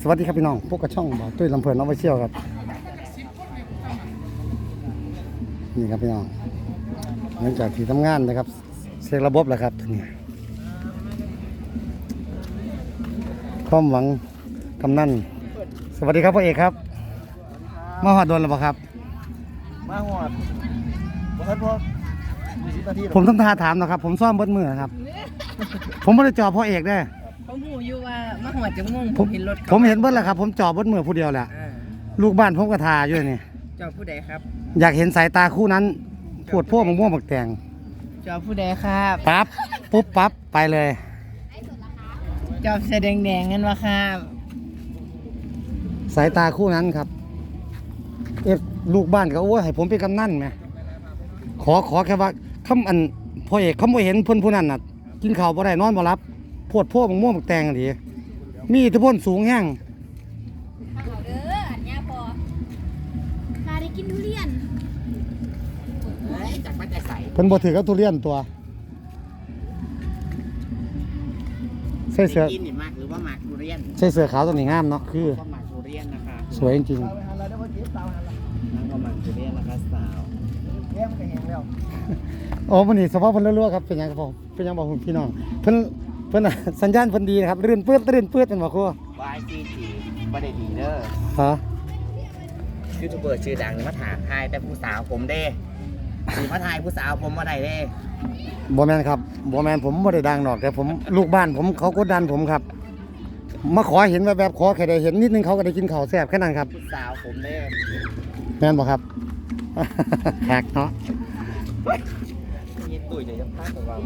สวัสดีครับพี่น้องพวกกระช่องบ่าวตุ้ยลำเพลินน้องไปเชี่ยวครับ นี่ครับพี่น้องหลังจากที่ทำงานนะครับเช็คระบบแล้วครับทีนี้ความหวังกำนันสวัสดีครับพ่อเอกครับ มาหอดโดนแล้วบ่ครับ มาหอดบ่ทันพอสิบนาทีผมต้องทาถามนะครับ ผมซ่อมเบดมือครับ ผมไม่ได้จอบพ่อเอกได้ ผมหูอยู่ว่ามาหัวจังม่วงผผมมเห็นรถผมเห็นเบิดแล้วครับ ผมจอบเบดมือผู้เดียวแหละอ่าลูกบ้านผมก็ทาอยู่นี่เจ้าผู้ใดครับ อยากเห็นสายตาคู่นั้นปวดพวกมะม่วงบักแตงเจ้าผู้ใดครับ ปั๊บปุ๊บปั๊บไปเลยเจ้าแสอแดงแดงๆกันวะครับสายตาคู่นั้นครับ เอะลูกบ้านก็โอ้ยให้ผมเป็นกำนันไหมขอขอแค่ว่าคำอันพ่อเอกเขาไม่เห็นเพิ่นผู้นั้นน่ะ กินข้าวบ่ได้นอนบ่รับป วดพวกมะม่วงบักแตงดีมีอิทธิพลสูงแห้งเอาเด้ออันเนี้ยพอพาได้กินทุเรียนจากมาแต่ใสเพิ่นบ่ถือกับทุเรียนตัวใส่เสื้อกินนี่มากหรือว่าหมากทุเรียนใส่เสื้อขาวตัวนี้งามเนาะคือก็หมากทุเรียนนะคะสวยจริงเอาไปหันแล้วเดี๋ยวพอเก็บเตาหันละนั่งก็หมากทุเรียนนะคะสาวแก้มนก็แห้งแล้วๆอ๋อวันนี้สภาพเพิ่นรั่วๆครับเป็นหยังครับผมเป็นหยังบอกคุณพี่น้องเพิ่นเพิ่นน่ะสัญญาณเพิ่นดีนะครับรื่นเปื้อนรื่นเปื้อนเป็นบ่ครูวายซีทีไม่ได้ดีเด้อฮะยูทูบเบอร์ชื่อดังนี่มาถามทายแต่ผู้สาวผมเด้สีมาทายผู้สาวผมมาได้เด้บ่แม่นครับบ่แม่นผมบ่ได้ดังดอกแต่ผมลูกบ้านผมเขากดดันผมครับ มาขอเห็นแวบๆขอแค่ได้เห็นนิดนึงเขาก็ได้กินข้าวแซ่บแค่นั้นครับ ผู้สาวผมเด้แม่นบ่ครับแขกเนาะมีตุ๋ยเดี๋ยวจะพลาดกับเรา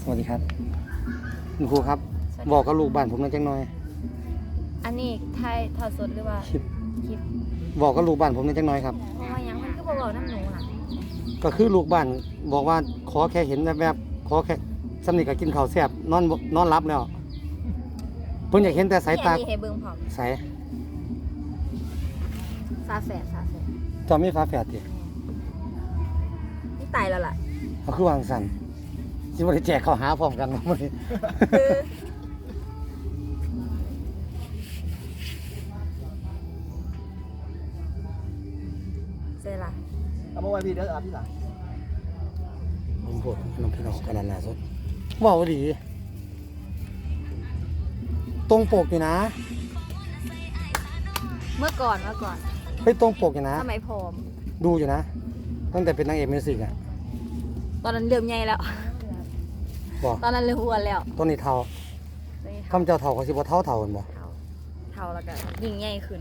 สวัสดีครับคุณครูครับบอกกับลูกบ้านผมหน่อยจังหน่อย อันนี้ไทยทอดสดหรือว่าคลิป คลิปบอกกับลูกบ้านผมหน่อยจังหน่อยครับ เพราะว่าหยังมันก็บอกน้ำหนูน่ะก็คือลูกบ้านบอกว่าขอแค่เห็นแวบๆขอแค่สำนึกกับกินข้าวแซ่บนอนบ่นอนรับแล้วเพิ่นอยากเห็นแต่สายตานี่ให้เบิ่งพร้อมใสายซาแฝด ซาแฝดจอมีฟ้าแฝดตินี่ตายแล้วล่ะ เขาคือวางสั่นสิบ่ได้แจกข้าวหาพร้อมกันมื้อนี้เจอล่ะเอามาไว้พี่เด้ออาพี่หลังผมพูดน้ำพี่น้องกันนั่นล่ะสุดเว้าดี ตรงปกอยู่นะ เมื่อก่อนเมื่อก่อน เฮ้ยตรงปกอยู่นะ สมัยผอม ดูอยู่นะ ตั้งแต่เป็นนางเอกมิวสิกอะตอนนั้นเริ่มใหญ่แล้ว บอกตอนนั้นเริ่มอ้วนแล้วต้นนี้เทานี่คำเจ้าเทาเขาสิบ่เท่าเท่ากันบ่เท่าเท่าแล้วก็ยิ่งใหญ่ขึ้น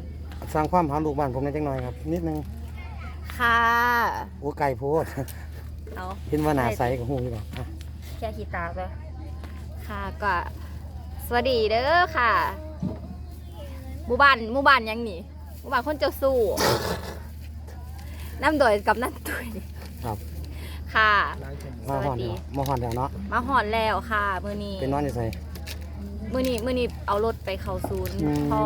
สร้างความหาลูกบ้านผมในอยจังหน่อยครับ นิดนึง ค่ะ โอ้ไก่โพดเอาเห็นว่าหนาใสกับหูอยู่บ่อะแค่ขีดตาไปค่ะก็สวัสดีเด้อค่ะหมู่บ้านหมู่บ้านยังนี่หมู่ บ้านคนเจ้าสู้ น้ำโดยกับน้ำตุยครับ ค่ะล้างชมมาหอนสวัสดีแล้วมาหอนแล้วเนาะมาหอนแล้วค่ะมือนี้เป็นนอนอยู่ใส่มือนี้มือนี้เอารถไปเข้าศูนย์อืม พอ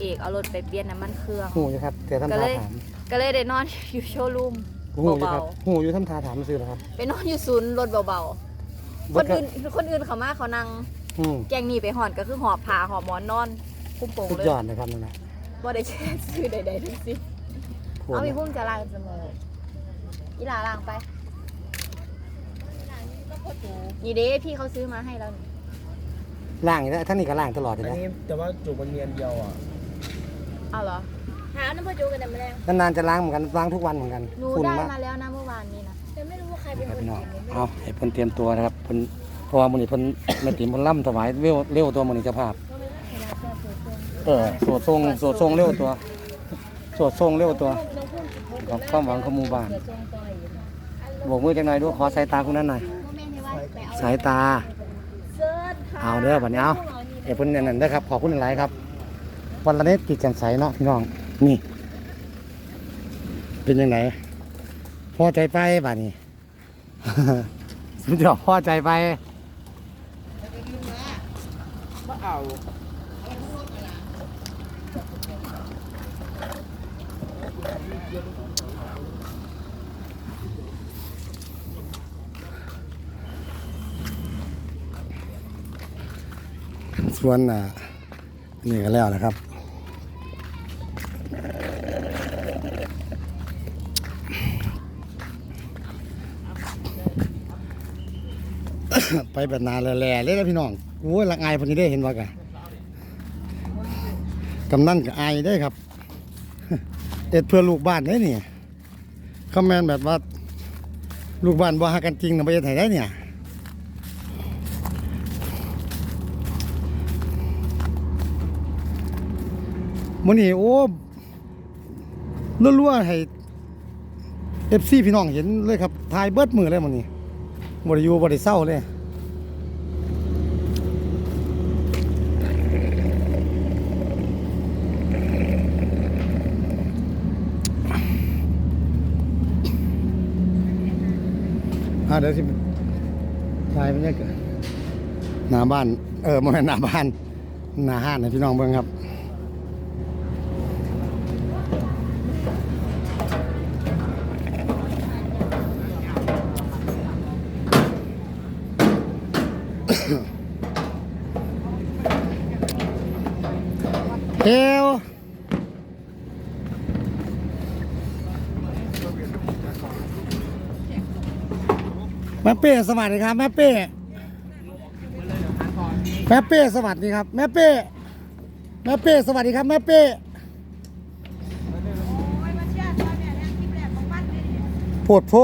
เอกเอารถไปเปลี่ยนน้ำมันเครื่อง หูอยู่ครับแต่ทำก็ทาเลย ถามก็เลยได้นอนอยู่โชว์รูม หูอยู่ครับเบา หูอยู่ทำทาถามซื้อแล้วครับไปนอนอยู่ศูนย์รถเบาๆ คนอื่นคนอื่นเขามาเขานั่งอืมแกงหนีไปหอนก็คือหอบผ้าหอบหมอนนอน คุ้มโป่งสุดเลยยอดนะครับนั่นแหละ ว่าได้แช่ซื้อใดๆทั้งสิ้นโหดเอามีนะพุ่มจะล้างเสมออีหลาล้างไป นี่เด้พี่เขาซื้อมาให้แล้วนี่ล่างอยู่แล้วท่านนี่ก็ล่างตลอดเลยอันนะนี้แต่ว่าจูบมันเนียนเดียวอะเอาเหรอ หาน้ำพอจูกันแต่ไม่ได้นานๆจะล้างเหมือนกันล้างทุกวันเหมือนกันหนูฝุ่นได้มากมาแล้วนะเมื่อวานนี้นะ แต่ไม่รู้ว่าใครเป็นครับคนพี่น้องกินเอาให้เพิ่นเตรียมตัวนะครับเพิ่นเพราะว่ามื้อนี้เพิ่น แม่ติ๋มเพิ่นล่ำถวายเร็วเร็วตัวมื้อนี้เจ้าภาพ เออสวดทรงสวดทรงเร็วตัวสวดทรงเร็วตัวกับความหวังของหมู่บ้านบอกมือจังหน่อยดูขอสายตาคุณนั้นหน่อยสายตา เอาเด้อบัดนี้เอาเอ้เพิ่นนั่นเด้ครับขอบคุณหลายครับวันละนิดติดแกันใสเนาะพี่น้องนี่ เป็นยังไงพอใจไปบัดนี้สุดยอดพอใจไปมาเอา ส่วนอะนี่ก็แล้วนะครับไปแบบนานแล่ๆเลยนะพี่น้องโอ้ยละอายพอดีได้เห็นว่ากะกำนั่นกับอายได้ครับ เอ็ดเพื่อลูกบ้านได้เนี่ยคอมเมนต์แบบว่า ลูกบ้านบ่ฮักกันจริงนะไปจะไหนได้เนี่ยมื้อนี้โอ้รัวๆให้ FC พี่น้องเห็นเลยครับถ่ายเบิดมือเลยมื้อนี้บ่ได้อยู่บ่ได้เศร้าเลย อ่าเดี๋ยวสิถ่ายบรรยากาศหน้าบ้าน เออบ่แม่นหน้าบ้าน หน้าห้านให้พี่น้องเบิ่งครับเฮล ม่เป้สวัสดีครับแม่เป้แม่เป้สวัสดีครับแม่เป้แม่เป้สวัสดีครับแม่เป้โพดโพ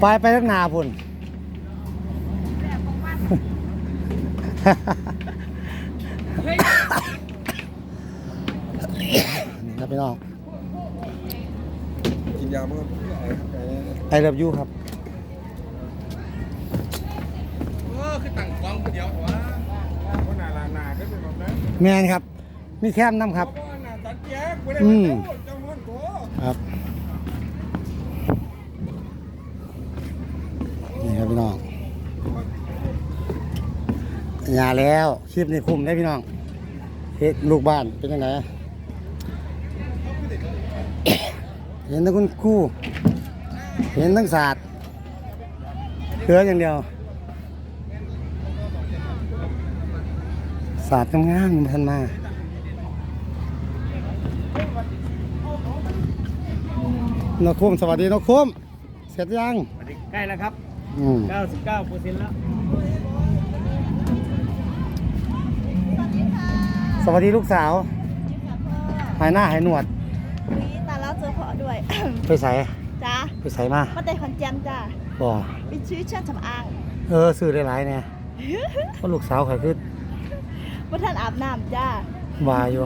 ไปไปทั้งนาพุ่นนี่ครับพี่น้องกินยามั้ง ไอเลิฟยูครับเออคือตั้งกองคนเดียววะคนหนาลานาก็เป็นแบบนั้นแมนครับ มีแคมน้ำครับ เพราะว่าหนาตัดแยกไม่ได้อืมเจ้าม้วนโถครับ นี่ครับพี่น้องยาแล้วคลิปนี้คุ้มได้พี่น้องเฮ็ดลูกบ้านเป็นยังไงเห็นทั้งคุณครู เห็นทั้งศาสตร์เหลืออย่างเดียว ศาสตร์งามๆมันทันมานกคุ้มสวัสดีนกคุ้มเสร็จยังใกล้แล้วครับอืม99เปอร์เซ็นต์แล้ว สวัสดีลูกสาว หายหน้าหายหนวดนี่ตาแล้วเจอพอด้วย ไปใส่จ้า ไปใส่มามาแต่ขอนแก่นจ้าบ่เป็นชื่อเช่างสำอาง เออซื้อได้หลายเนี่ยเพราะลูกสาวข่อยคือว่าท่านอาบน้ำจ้าว่าอยู่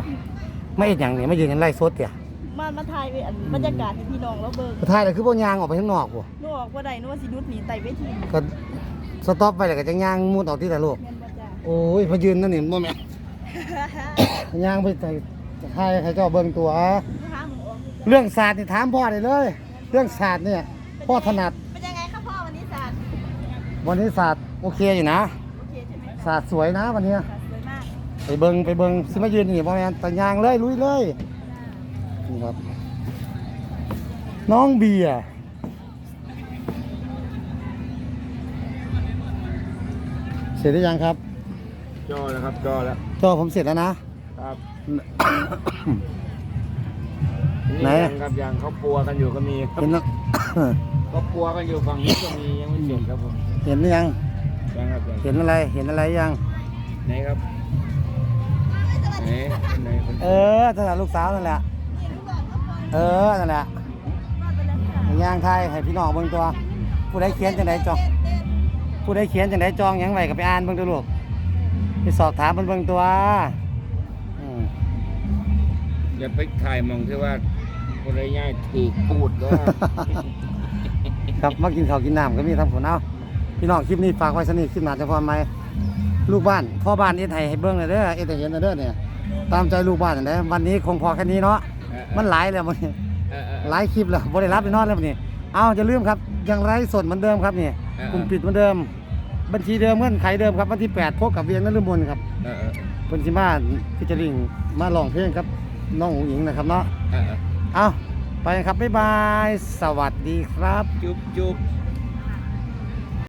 ไม่เอ็ดหยังเนี่ยไม่ยืนกันไล่สดเตี่ยมามาถ่ายไว้อันบรรยากาศให้พี่น้องแล้วเบิ่งสุดท้ายเลยคือบ่ยางออกไปข้างนอกบ่นึกออกว่าใดนึกว่าสินุดหนีไต่เวทีก็สต็อปไปแล้วก็จะย่างมุดออกที่แต่ลูกแม่นบ่จ้าโอ้ยพอยืนนั่นนี่บ่แม่นย่างไปใส่ใครใครเจ้าเบิ่งตัวลูกค้าหมูออกเรื่องศาสตร์นี่ถามพ่อได้เลย เรื่องศาสตร์เนี่ยพ่อถนัดเป็นยังไงครับพ่อวันนี้ศาสตร์วันนี้ศาสตร์โอเคอยู่นะ โอเคใช่ไหมศาสตร์สวยนะวันเนี้ยศาสตร์สวยมากไปเบิงไปเบิงสิมายืนนี่บ่แม่นแต่ยางเลยลุยเลยนี่ครับ น้องเบียร์เสร็จหรือยังครับจอแล้วครับจอแล้วก็ผมเสร็จแล้วนะครับ ไหนยังครับยังเขาปัวกันอยู่ก็มีครับเห็นแล้วเขาปัวกันอยู่ฝั่งนี้ก็มียังไม่เสร็จครับผมเห็นหรือยัง ยังครับยังเห็นอะไร เห็นอะไรยัง ไหนครับไหนไหนคนเออนั่นแหละลูกสาวนั่นแหละ เออ นั่นแหละย่างไทยให้พี่น้องเบิ่งตัว ผู้ใดเขียนจังไดจอง ผู้ใดเขียนจังไดจองหยังไว้ก็ไปอ่านเบิ่งตัวลูกไปสอบถามมันเบิ่งตัวอืมอย่าไปถ่ายมองที่ว่า คนไรง่ายถูกปูดก็ครับมากินข้าวกินน้ำก็มีทำผลเอาพี่น้องคลิปนี้ฝากไว้สนิทคลิปหนาจะพอไหมลูกบ้านพ่อบ้านเอ็ดให้ให้เบิ่งเลยเด้อเอ็ดให้เห็นเลยเด้อเนี่ยตามใจลูกบ้านนั่นแหละวันนี้คงพอแค่นี้เนาะมันหลายแล้วมันเออเออหลายคลิปแล้วบ่ได้รับไปนอนแล้ววันนี้เอาจะลืมครับยังไร้สดเหมือนเดิมครับนี่เออกลุ่มปิดเหมือนเดิม บัญชีเดิมเงื่อนไขเดิมครับวันที่ 8 พบกับเวียงนฤมลครับเออเออเพิ่นสิมาพิจาริงมาร้องเพลงครับน้องอุ๋งอิงนะครับเนาะเออเออ เอาไปครับบ๊ายบาย สวัสดีครับ จุ๊บจุ๊บ